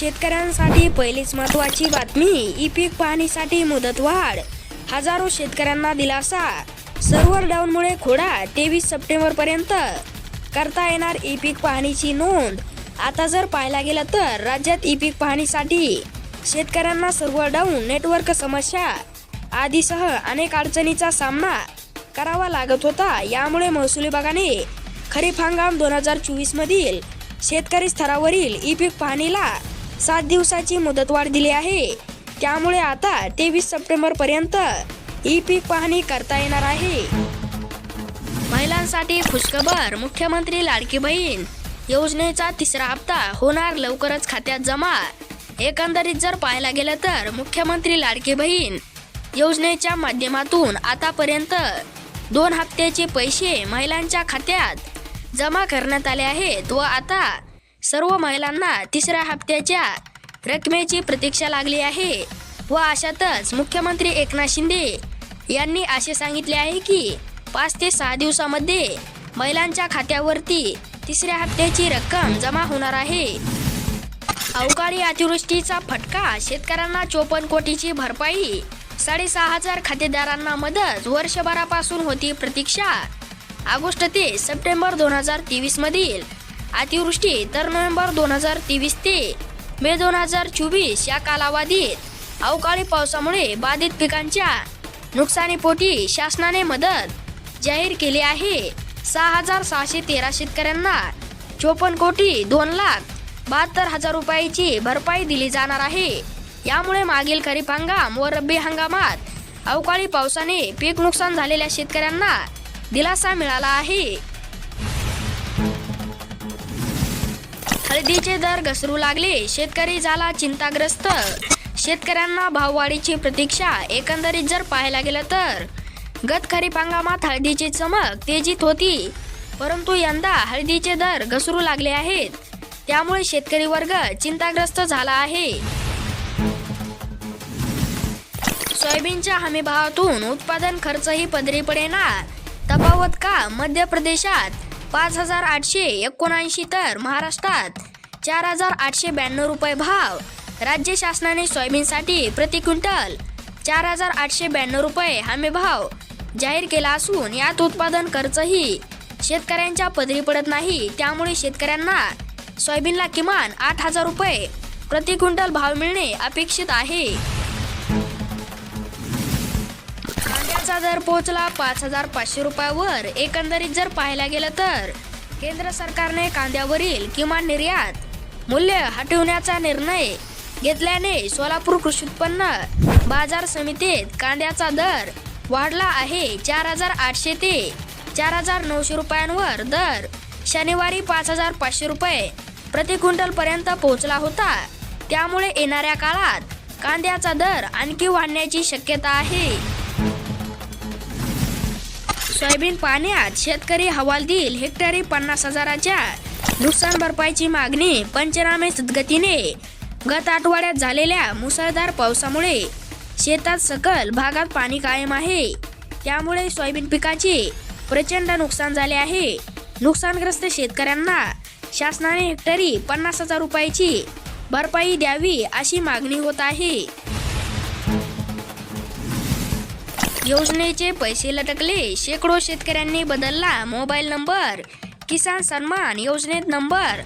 शेतकऱ्यांसाठी पहिलीच महत्त्वाची बातमी ई पीक पाहणीसाठी मुदतवाढ. हजारो शेतकऱ्यांना दिलासा. सर्व्हर डाऊनमुळे खोडा तेवीस सप्टेंबर पर्यंत करता येणार ई पीक पाहणीची नोंद. आता जर पाहायला गेलं तर राज्यात ई पीक पाहणीसाठी शेतकऱ्यांना सर्व्हर डाऊन नेटवर्क समस्या आदीसह अनेक अडचणीचा सामना करावा लागत होता. यामुळे महसूल विभागाने खरीप हंगाम दोन हजार चोवीसमधील शेतकरी स्तरावरील ई पीक पाहणीला सात दिवसाची मुदतवाढ दिली आहे. त्यामुळे आता तेवीस सप्टेंबर पर्यंत ई पीक पाहणी करता येणार आहे. महिलांसाठी खुशखबर मुख्यमंत्री लाडकी बहीण योजनेचा तिसरा हप्ता होणार लवकरच खात्यात जमा. एकंदरीत जर पाहायला गेलं तर मुख्यमंत्री लाडकी बहीण योजनेच्या माध्यमातून आतापर्यंत दोन हप्त्याचे पैसे महिलांच्या खात्यात जमा करण्यात आले आहेत व आता सर्व महिलांना तिसऱ्या हप्त्याच्या रकमेची प्रतीक्षा लागली आहे. व अशातच मुख्यमंत्री एकनाथ शिंदे यांनी असे सांगितले आहे की पाच ते सहा दिवसामध्ये महिलांच्या खात्यावरती तिसऱ्या हप्त्याची रक्कम जमा होणार आहे. अवकाळी अतिवृष्टीचा फटका शेतकऱ्यांना चोपन्न कोटीची भरपाई साडेसहा हजार खातेदारांना मदत वर्षभरापासून होती प्रतीक्षा. ऑगस्ट ते सप्टेंबर दोन हजार तेवीस मधील अतिवृष्टी तर नोव्हेंबर दोन हजार तेवीस ते मे दोन हजार चोवीस या कालावधीत अवकाळी पावसामुळे बाधित पिकांच्या नुकसानीपोटी शासनाने मदत जाहीर केली आहे. सहा हजार सहाशे तेरा शेतकऱ्यांना चोपन्न कोटी दोन लाख बहात्तर हजार रुपयाची भरपाई दिली जाणार आहे. यामुळे मागील खरीप हंगाम व रब्बी हंगामात अवकाळी पावसाने पीक नुकसान झालेल्या शेतकऱ्यांना दिलासा मिळाला आहे. हळदीचे दर घसरू लागले. शेतकरी झाला चिंताग्रस्त. शेतकऱ्यांना भाववाढीची प्रतीक्षा एकंदरीत जर पाहायला गेलं तर. गत खरीप हंगामात हळदीची चमक तेजीत होती. परंतु यंदा हळदीचे दर घसरू लागले आहेत. त्यामुळे शेतकरी वर्ग चिंताग्रस्त झाला आहे. सोयाबीनच्या हमीभावातून उत्पादन खर्चही पदरी पडेना तफावत का मध्य प्रदेशात पाच हजार आठशे एकोणऐंशी तर महाराष्ट्रात चार हजार आठशे ब्याण्णव रुपये भाव. राज्य शासनाने सोयाबीनसाठी प्रति क्विंटल चार हजार आठशे ब्याण्णव रुपये हमी भाव जाहीर केला असून यात उत्पादन खर्चही शेतकऱ्यांच्या पदरी पडत नाही. त्यामुळे शेतकऱ्यांना सोयाबीनला किमान आठ हजार रुपये प्रति क्विंटल भाव मिळणे अपेक्षित आहे. कांद्याचा दर पोहोचला पाच हजार पाचशे रुपयावर. एकंदरीत जर पाहायला गेलं तर केंद्र सरकारने कांद्यावरील किमान निर्यात मूल्य हटवण्याचा निर्णय घेतल्याने सोलापूर कृषी उत्पन्न बाजार समितीत कांद्याचा दर वाढला आहे. चार हजार आठशे ते चार हजार नऊशे रुपयांवर दर शनिवारी पाच हजार पाचशे रुपये प्रति क्विंटल पर्यंत पोहोचला होता. त्यामुळे येणाऱ्या काळात कांद्याचा दर आणखी वाढण्याची शक्यता आहे. सोयाबीन पाण्यात शेतकरी हवालदिल हेक्टरी पन्नास हजाराच्या नुकसान भरपाईची मागणी पंचनामे गतीने गत आठवड्यात झालेल्या मुसळधार पावसामुळे शेतात सकल भागात पाणी कायम आहे. त्यामुळे सोयाबीन पिकाचे प्रचंड नुकसान झाले आहे. नुकसानग्रस्त शेतकऱ्यांना शासनाने हेक्टरी पन्नास हजार रुपयाची भरपाई द्यावी अशी मागणी होत आहे. योजनेचे पैसे लटकले. शेकडो शेतकऱ्यांनी बदलला मोबाईल नंबर. किसान सन्मान योजनेत नंबर.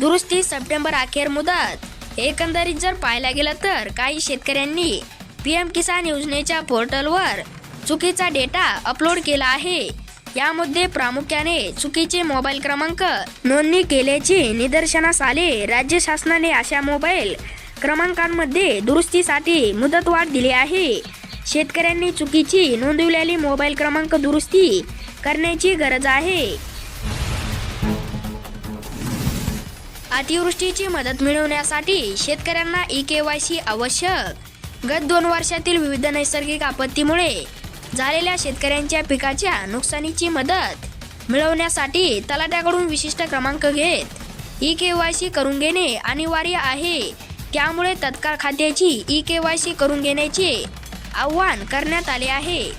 दुरुस्ती सप्टेंबर अखेर मुदत. एकंदरीत जर पाहायला गेलं तर काही शेतकऱ्यांनी पी एम किसान योजनेच्या पोर्टलवर चुकीचा डेटा अपलोड केला आहे. यामध्ये प्रामुख्याने चुकीचे मोबाईल क्रमांक नोंदणी केल्याचे निदर्शनास आले. राज्य शासनाने अशा मोबाईल क्रमांकांमध्ये दुरुस्तीसाठी मुदतवाढ दिली आहे. शेतकऱ्यांनी चुकीची नोंदवलेली मोबाईल क्रमांक दुरुस्ती करण्याची गरज आहे. अतिवृष्टीची मदत मिळवण्यासाठी शेतकऱ्यांना ई के वाय सी आवश्यक. गत दोन वर्षातील विविध नैसर्गिक आपत्तीमुळे झालेल्या शेतकऱ्यांच्या पिकाच्या नुकसानीची मदत मिळवण्यासाठी तलाट्याकडून विशिष्ट क्रमांक घेत ई के वाय सी करून घेणे अनिवार्य आहे. त्यामुळे तत्काळ खात्याची ई के वाय सी करून घेण्याचे आव्हान करण्यात आले आहे.